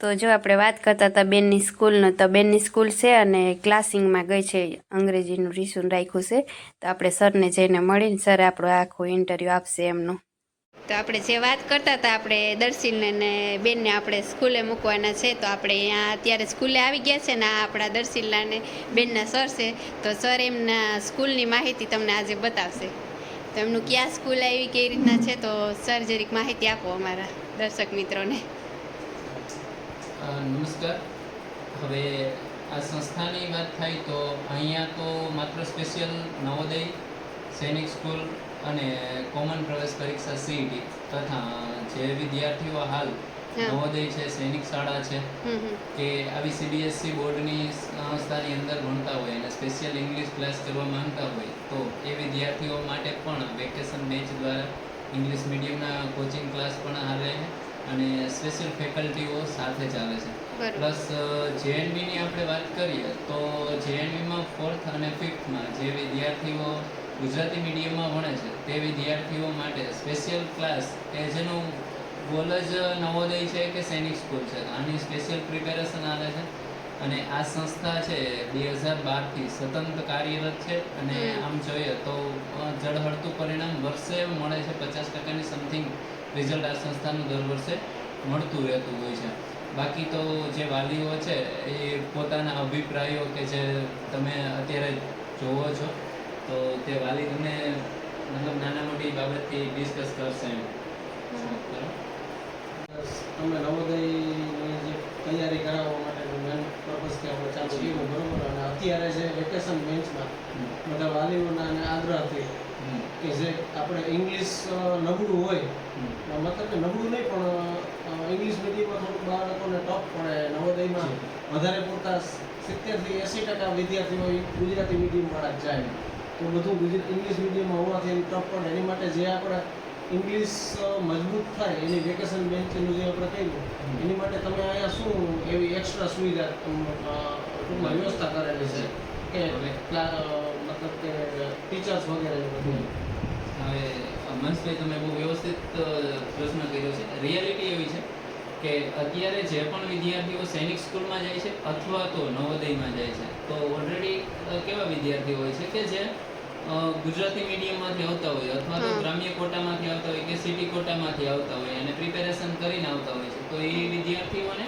તો જો આપણે વાત કરતા હતા બેનની સ્કૂલનો, તો બેનની સ્કૂલ છે અને ક્લાસિંગમાં ગઈ છે, અંગ્રેજીનું રિસુન રાખ્યું છે. તો આપણે સરને જઈને મળીને સર આપણો આખો ઇન્ટરવ્યૂ આપશે એમનો. તો આપણે જે વાત કરતા હતા, આપણે દર્શીને ને બેનને આપણે સ્કૂલે મૂકવાના છે. તો આપણે અહીંયા અત્યારે સ્કૂલે આવી ગયા છે ને આ આપણા દર્શીલા ને બેનના સર છે. તો સર એમના સ્કૂલની માહિતી તમને આજે બતાવશે. તો એમનું ક્યાં સ્કૂલ આવી કેવી રીતના છે, તો સર જરીક માહિતી આપો અમારા દર્શક મિત્રોને. નમસ્કાર. હવે આ સંસ્થાની વાત થાય તો અહીંયા તો માત્ર સ્પેશિયલ નવોદય સૈનિક સ્કૂલ અને કોમન પ્રવેશ પરીક્ષા સીઈટી તથા જે વિદ્યાર્થીઓ હાલ નવોદય છે સૈનિક શાળા છે કે આવી સીબીએસસી બોર્ડની સંસ્થાની અંદર ભણતા હોય અને સ્પેશિયલ ઇંગ્લિશ ક્લાસ કરવા માંગતા હોય તો એ વિદ્યાર્થીઓ માટે પણ વેકેશન બેચ દ્વારા ઇંગ્લિશ મીડિયમના કોચિંગ ક્લાસ પણ હાલે છે. અને સ્પેશિયલ ફેકલ્ટીઓ સાથે ચાલે છે. પ્લસ જેએનબીની આપણે વાત કરીએ તો જેએનબીમાં ફોર્થ અને ફિફ્થમાં જે વિદ્યાર્થીઓ ગુજરાતી મીડિયમમાં ભણે છે તે વિદ્યાર્થીઓ માટે સ્પેશિયલ ક્લાસ કે જેનું ગોલ જ નવોદય છે કે સૈનિક સ્કૂલ છે આની સ્પેશિયલ પ્રિપેરેશન આવે છે. અને આ સંસ્થા છે બે હજાર બારથી સતત કાર્યરત છે અને આમ જોઈએ તો અ, જળહળતું પરિણામ વર્ષે મળે છે પચાસ ટકાની સમથિંગ રિઝલ્ટ આ સંસ્થાનું દર વર્ષે મળતું રહેતું હોય છે બાકી તો જે વાલીઓ છે એ પોતાના અભિપ્રાયો કે જે તમે અત્યારે જોવો છો તો તે વાલી તમને મતલબ નાના મોટી બાબતથી ડિસ્કસ કરશે એમ બરાબર? તમે નવોદયની જે તૈયારી કરાવવા માટેનું મેન કે આપણે ચાલુ કર્યું બરોબર અને અત્યારે જે વેકેશન બેન્ચમાં. બધા વાલીઓના આગ્રહથી. કે જે આપણે ઇંગ્લિશ નબળું હોય મતલબ કે નબળું નહીં પણ ઇંગ્લિશ મીડિયમમાં થોડુંક બાળકોને ટફ પડે નવોદયમાં વધારે પૂરતા સિત્તેરથી એંસી ટકા વિદ્યાર્થીઓ ગુજરાતી મીડિયમવાળા જ જાય. તો બધું ગુજરાત ઇંગ્લિશ મીડિયમમાં હોવાથી એની ટફ પડે. એની માટે જે આપણે ઇંગ્લિશ મજબૂત થાય એની વેકેશન બેન્ચનું જે આપણે કહ્યું એની માટે તમે અહીંયા શું એવી એક્સ્ટ્રા સુવિધા ટૂંકમાં વ્યવસ્થા કરેલી છે? કે મતલબ કે ટીચર્સ વગેરે બધું? હવે મનસભાઈ તમે બહુ વ્યવસ્થિત પ્રશ્ન કર્યો છે. રિયાલિટી એવી છે કે અત્યારે જે પણ વિદ્યાર્થીઓ સૈનિક સ્કૂલમાં જાય છે અથવા તો નવોદયમાં જાય છે તો ઓલરેડી કેવા વિદ્યાર્થીઓ હોય છે કે જે ગુજરાતી મીડિયમમાંથી આવતા હોય અથવા તો ગ્રામ્ય કોટામાંથી આવતા હોય કે સિટી કોટામાંથી આવતા હોય અને પ્રિપેરેશન કરીને આવતા હોય છે તો એ વિદ્યાર્થીઓને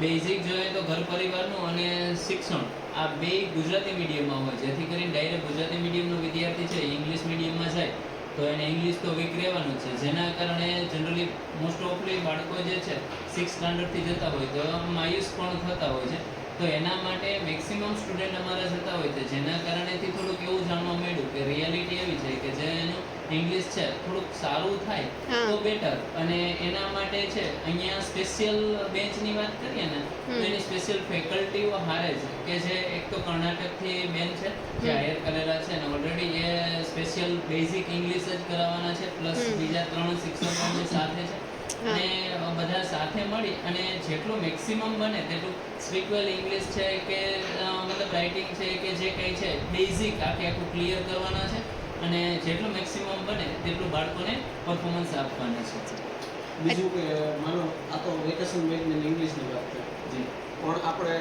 બેઝિક જોઈએ તો ઘર પરિવારનું અને શિક્ષણ આ બે ગુજરાતી મીડિયમમાં હોય જેથી કરીને ડાયરેક્ટ ગુજરાતી મીડિયમનો વિદ્યાર્થી છે ઇંગ્લિશ મીડિયમમાં જાય તો એને ઇંગ્લિશ તો વીક રહેવાનું છે. જેના કારણે જનરલી મોસ્ટ ઓફલી બાળકો જે છે સિક્સ સ્ટાન્ડર્ડથી જતા હોય તો માયુસ પણ થતા હોય છે. તો એના માટે મેક્સિમમ સ્ટુડન્ટ અમારા જતા હોય છે. જેના કારણેથી થોડુંક એવું જાણવા મળ્યું કે રિયાલિટી એવી છે કે જે એનું ઇંગ્લિશ છે થોડુંક સારું થાય તો બેટર અને એના માટે છે અહીંયા સ્પેશિયલ બેન્ચની વાત કરીએ ને તો એની સ્પેશિયલ ફેકલ્ટીઓ હારે છે. કે જે એક તો કર્ણાટકથી બેન છે જે હાયર કરેલા છે અને ઓલરેડી એ સ્પેશિયલ બેઝિક ઇંગ્લિશ જ કરાવવાના છે પ્લસ બીજા ત્રણ શિક્ષકો સાથે છે. અને બધા સાથે મળી અને જેટલું મેક્સિમમ બને તેટલું સ્પીકવેલ ઇંગ્લિશ છે કે મતલબ રાઇટિંગ છે કે જે કંઈ છે બેઝિક આખે આખું ક્લિયર કરવાના છે અને જેટલું મેક્સિમમ બને તેટલું બાળકોને પરફોર્મન્સ આપવાના છે. બીજું કે માનો આ તો વેકેશન બેગને ઇંગ્લિશની વાત થઈ જી. પણ આપણે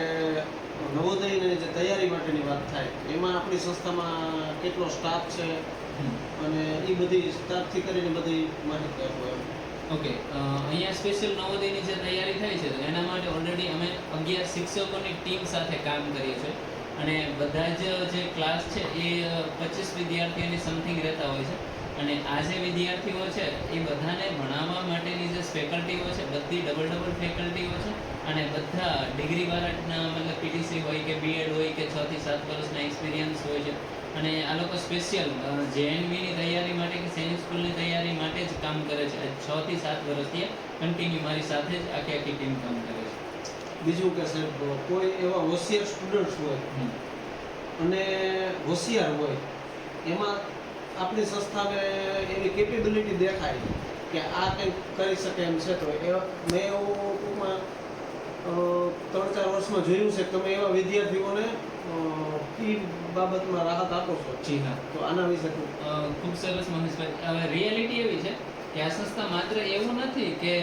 નવોદયની જે તૈયારી માટેની વાત થાય એમાં આપણી સંસ્થામાં કેટલો સ્ટાફ છે હમ. અને એ બધી સ્ટાફથી કરીને બધી માહિતી આપો એમ. ઓકે અહીંયા સ્પેશિયલ નવોદયની જે તૈયારી થાય છે, એના માટે ઓલરેડી અમે અગિયાર શિક્ષકોની ટીમ સાથે કામ કરીએ છીએ. અને બધા જ જે ક્લાસ છે, એ પચીસ વિદ્યાર્થીઓની સમથિંગ રહેતા હોય છે. અને આ જે વિદ્યાર્થીઓ છે, એ બધાને ભણાવવા માટેની જે ફેકલ્ટીઓ છે, બધી ડબલ ડબલ ફેકલ્ટીઓ છે. અને બધા ડિગ્રીવાળાના મતલબ પીટીસી હોય કે બીએડ હોય કે છથી સાત વર્ષના એક્સપિરિયન્સ હોય છે અને આ લોકો સ્પેશિયલ જેએનવીની તૈયારી માટે કે સૈનિક સ્કૂલની તૈયારી માટે જ કામ કરે છે. છ થી સાત વર્ષથી કન્ટિન્યુ મારી સાથે જ આખી આખી ટીમ કામ કરે છે. બીજું કે સાહેબ કોઈ એવા હોશિયાર સ્ટુડન્ટ્સ હોય. અને હોશિયાર હોય એમાં આપણી સંસ્થાને એવી કેપેબિલિટી દેખાય કે આ કંઈક કરી શકે એમ છે તો એ મેં એવું ટૂંકમાં ત્રણ જોયું છે તમે એવા વિદ્યાર્થીઓને ફી બાબતમાં રાહત આપો છો. જી હા. તો આના વિશે ખૂબ સરસ મહેશભાઈ હવે રિયાલિટી એવી છે કે આ સંસ્થા માત્ર એવું નથી કે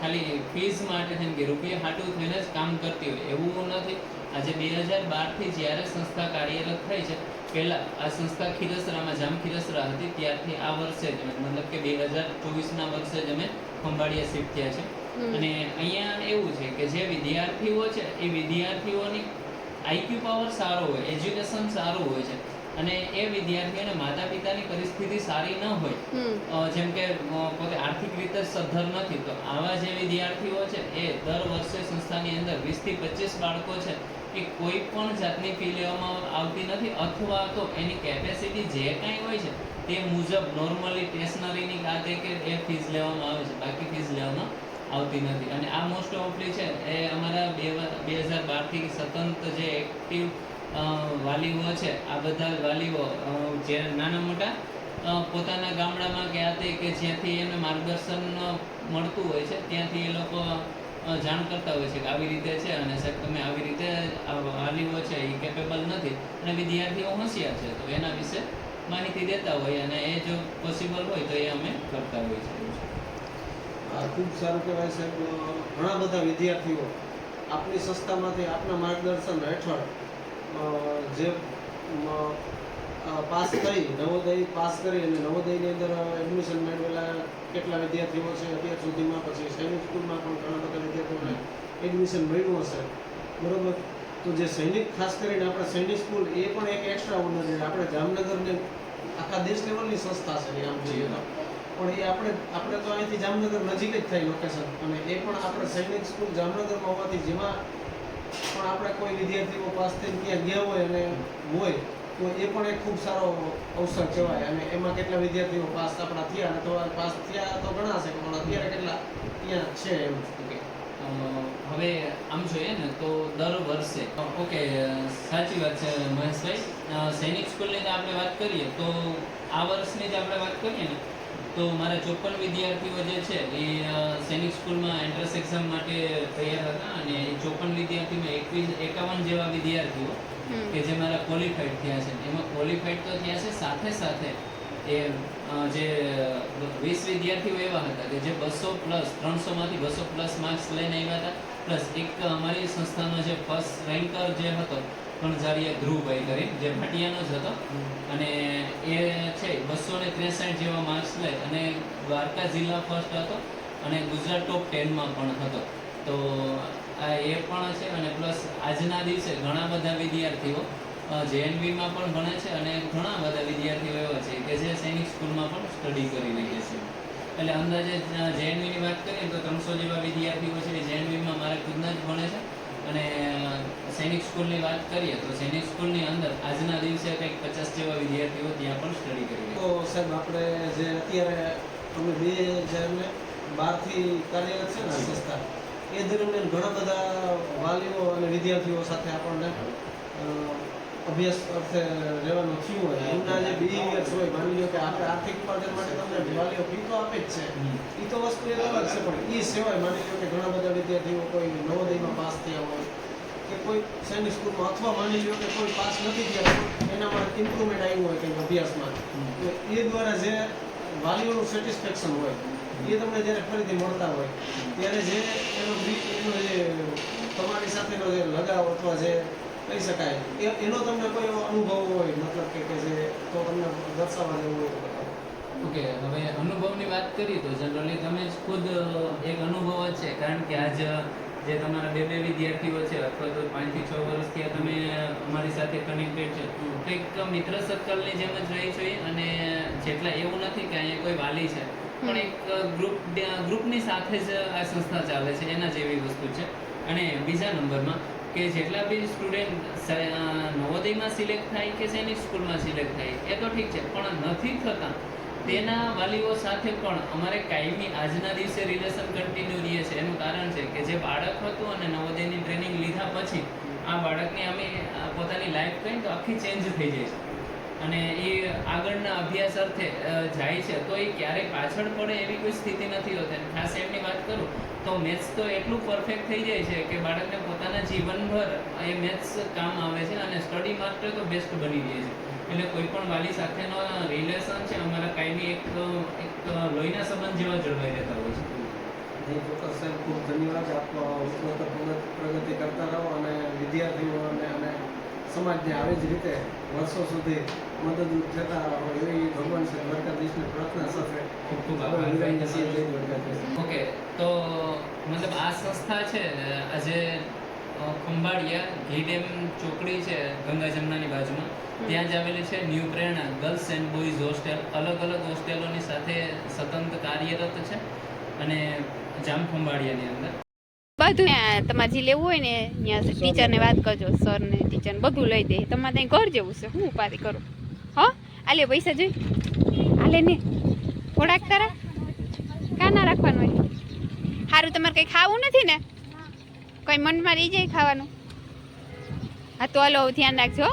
ખાલી ફીસ માટે થઈને કે રૂપિયા હાટું થઈને જ કામ કરતી હોય એવું નથી. આજે બે હજાર બારથી જ્યારે સંસ્થા કાર્યરત થઈ છે પહેલાં આ સંસ્થા ખીરસરામાં જામ ખીરસરા હતી ત્યારથી આ વર્ષે જ મતલબ કે બે હજાર ચોવીસના વર્ષે જ અમે ખંભાળિયા શિફ્ટ થયા છે. અને અહીંયા એવું છે કે જે વિદ્યાર્થીઓ છે એ વિદ્યાર્થીઓની આઈક્યુ પાવર સારો હોય એજ્યુકેશન સારું હોય છે અને એ વિદ્યાર્થીઓને માતા પિતાની પરિસ્થિતિ સારી ન હોય જેમ કે પોતે આર્થિક રીતે સદ્ધર નથી તો આવા જે વિદ્યાર્થીઓ છે એ દર વર્ષે સંસ્થાની અંદર વીસથી પચીસ બાળકો છે એ કોઈ પણ જાતની ફી લેવામાં આવતી નથી અથવા તો એની કેપેસિટી જે કાંઈ હોય છે તે મુજબ નોર્મલી સ્ટેશનરીની કાતે કે એ ફીસ લેવામાં આવે છે બાકી ફીસ લેવામાં આવતી નથી. અને આ મોસ્ટ ઓફલી છે, એ અમારા બે બે હજાર બારથી સતત જે એક્ટિવ વાલીઓ છે, આ બધા વાલીઓ જે નાના મોટા પોતાના ગામડામાં કે આ તે કે જ્યાંથી એને માર્ગદર્શન મળતું હોય છે, ત્યાંથી એ લોકો જાણ કરતા હોય છે કે આવી રીતે છે અને સાહેબ તમે આવી રીતે વાલીઓ છે એ કેપેબલ નથી. અને વિદ્યાર્થીઓ હોશિયાર છે, તો એના વિશે માહિતી દેતા હોય અને એ જો પોસિબલ હોય તો એ અમે કરતા હોઈએ છીએ. ખૂબ સારું કહેવાય સાહેબ. ઘણા બધા વિદ્યાર્થીઓ આપની સંસ્થામાંથી આપના માર્ગદર્શન હેઠળ જે પાસ કરી નવોદય પાસ કરી અને નવોદયની અંદર એડમિશન મેળવેલા કેટલા વિદ્યાર્થીઓ છે, અત્યાર સુધીમાં પછી સૈનિક સ્કૂલમાં પણ ઘણા બધા વિદ્યાર્થીઓને એડમિશન મળ્યું હશે. બરાબર? તો જે સૈનિક, ખાસ કરીને આપણે સૈનિક સ્કૂલ, એ પણ એક એક્સ્ટ્રા છે. આપણે જામનગરને આખા દેશ લેવલની સંસ્થા છે આમ જોઈએ તો. પણ એ આપણે આપણે તો અહીંથી જામનગર નજીક જ થાય લોકેશન અને એ પણ આપણે સૈનિક સ્કૂલ જામનગરમાં હોવાથી જેમાં પણ આપણે કોઈ વિદ્યાર્થીઓ પાસ થઈને ત્યાં ગયા હોય અને હોય, તો એ પણ એક ખૂબ સારો અવસર કહેવાય. અને એમાં કેટલા વિદ્યાર્થીઓ પાસ આપણા થયા અને તો પાસ થયા તો ઘણા છે પણ અત્યારે કેટલા ત્યાં છે એમ. હવે આમ જોઈએ ને તો દર વર્ષે, ઓકે, સાચી વાત છે મહેશભાઈ. સૈનિક સ્કૂલની આપણે વાત કરીએ, તો આ વર્ષની જે આપણે વાત કરીએ ને તો મારા ચોપન વિદ્યાર્થીઓ જે છે એ સૈનિક સ્કૂલમાં એન્ટ્રન્સ એક્ઝામ માટે તૈયાર હતા અને ચોપન વિદ્યાર્થીમાં એકવીસ એકાવન જેવા વિદ્યાર્થીઓ કે જે મારા ક્વોલિફાઈડ થયા છે. એમાં ક્વોલિફાઈડ તો થયા છે સાથે સાથે એ જે વીસ વિદ્યાર્થીઓ એવા હતા કે જે બસો પ્લસ ત્રણસોમાંથી બસો પ્લસ માર્ક્સ લઈને આવ્યા હતા. પ્લસ એક અમારી સંસ્થાનો જે ફર્સ્ટ રેન્કર જે હતો કણઝારીયા ધ્રુવભાઈ કરી જે ભાટિયાનો જ હતો. અને એ છે બસો ને ત્રેસઠ જેવા માર્ક્સ લે અને દ્વારકા જિલ્લા ફર્સ્ટ હતો અને ગુજરાત ટોપ ટેનમાં પણ હતો. તો આ એ પણ છે અને પ્લસ આજના દિવસે ઘણા બધા વિદ્યાર્થીઓ જેએનવીમાં પણ ભણે છે અને ઘણા બધા વિદ્યાર્થીઓ એવા છે કે જે સૈનિક સ્કૂલમાં પણ સ્ટડી કરી રહ્યા છે. એટલે અંદાજે જેએનવીની વાત કરીએ તો ત્રણસો જેવા વિદ્યાર્થીઓ છે જેએનવીમાં મારા ખુદના જ ભણે છે. અને સૈનિક સ્કૂલની વાત કરીએ તો સૈનિક સ્કૂલની અંદર આજના દિવસે કંઈક પચાસ જેવા વિદ્યાર્થીઓ ત્યાં પણ સ્ટડી કરી તો સાહેબ આપણે જે અત્યારે અમે બે હજાર ને બારથી કાર્યરત છે ને સંસ્થા એ દરમિયાન ઘણા બધા વાલીઓ અને વિદ્યાર્થીઓ સાથે આપણને અભ્યાસ અર્થે રહેવાનું થયું હોય. એમના જે બિહેવિયર્સ હોય માની લો કે આપણે આર્થિક ઉપાર્જન માટે તમને વાલીઓ ફી તો આપે જ છે. છે એ તો વસ્તુ એ અલગ છે પણ એ સિવાય માની લો કે ઘણા બધા વિદ્યાર્થીઓ કોઈ નવોદયમાં પાસ થયા હોય કે કોઈ સૈનિક સ્કૂલમાં અથવા માની લો કે કોઈ પાસ નથી થયા એનામાં ઇમ્પ્રુવમેન્ટ આવ્યું હોય કંઈક અભ્યાસમાં તો એ દ્વારા જે વાલીઓનું સેટિસ્ફેક્શન હોય, એ તમને જ્યારે ફરીથી મળતા હોય, ત્યારે જે એનો એનો જે તમારી સાથેનો જે લગાવ અથવા જે કહી શકાય, એ, એનો તમને કોઈ એવો અનુભવ હોય, મતલબ કે જે તો તમને દર્શાવવા જેવું હોય. ઓકે, હવે અનુભવની વાત કરીએ તો જનરલી તમે ખુદ એક અનુભવ જ છે, કારણ કે આજ જે તમારા બે બે વિદ્યાર્થીઓ છે અથવા તો પાંચથી છ વર્ષથી આ તમે અમારી સાથે કનેક્ટેડ છે. તો એક મિત્ર સર્કલની જેમ જ રહી છીએ અને જેટલા એવું નથી કે અહીંયા કોઈ વાલી છે પણ એક ગ્રુપ ગ્રુપની સાથે જ આ સંસ્થા ચાલે છે એના જેવી વસ્તુ છે. અને બીજા નંબરમાં કે જેટલા બી સ્ટુડન્ટ નવોદયમાં સિલેક્ટ થાય કે સૈનિક સ્કૂલમાં સિલેક્ટ થાય એ તો ઠીક છે પણ નથી થતા તેના વાલીઓ સાથે પણ અમારે કાયમી આજના દિવસે રિલેશન કન્ટિન્યુ રહે છે. એનું કારણ છે કે જે બાળક હતું અને નવોદયની ટ્રેનિંગ લીધા પછી, આ બાળકની અમે પોતાની લાઈફ કહીએ તો આખી ચેન્જ થઈ જાય છે. અને એ આગળના અભ્યાસ અર્થે જાય છે, તો એ ક્યારેય પાછળ પડે એવી કોઈ સ્થિતિ નથી હોતી. ખાસ એમની વાત કરું, તો મેથ્સ તો એટલું પરફેક્ટ થઈ જાય છે કે બાળકને પોતાના જીવનભર એ મેથ્સ કામ આવે છે અને સ્ટડી માત્ર તો બેસ્ટ બની જાય છે. એટલે કોઈ પણ વાલી સાથેનો રિલેશન છે, અમારા કાયમી એક એક લોહીના સંબંધ જેવા જળવાઈ રહેતા હોય છે. ચોક્કસ સાહેબ ખૂબ ધન્યવાદ. આપ પ્રગતિ કરતા રહો અને વિદ્યાર્થીઓ અને સમાજને આવી જ રીતે વર્ષો સુધી મદદરૂપ થતા હોય એવી ભગવાન શ્રી દ્વારકાધીશને પ્રાર્થના સાથે ખૂબ ખૂબ આભાર. ઓકે તો મતલબ આ સંસ્થા છે આજે ખંભાળિયા ઘી ડેમ ચોકડી છે ગંગા જમનાની બાજુમાં. ત્યાં જ આવેલી છે ન્યૂ પ્રેરણા ગર્લ્સ એન્ડ બોયઝ હોસ્ટેલ. અલગ અલગ હોસ્ટેલોની સાથે સતત કાર્યરત છે અને જામ ખંભાળિયાની અંદર. બધું તમારે જે લેવું હોય ને ત્યાં ટીચરને વાત કરજો સરને ટીચરને બધું લઈ દે. તમારે ત્યાં ઘર જેવું છે. હું ઉપાધિ કરું. હા? આલે પૈસા જોઈ. આલે ને. થોડાક તારા? કાના રાખવાનું હોય? સારું તમારે કંઈ ખાવું નથી ને? કંઈ મનમાં રહી જાય ખાવાનું? હા, તો હલો, ધ્યાન રાખજો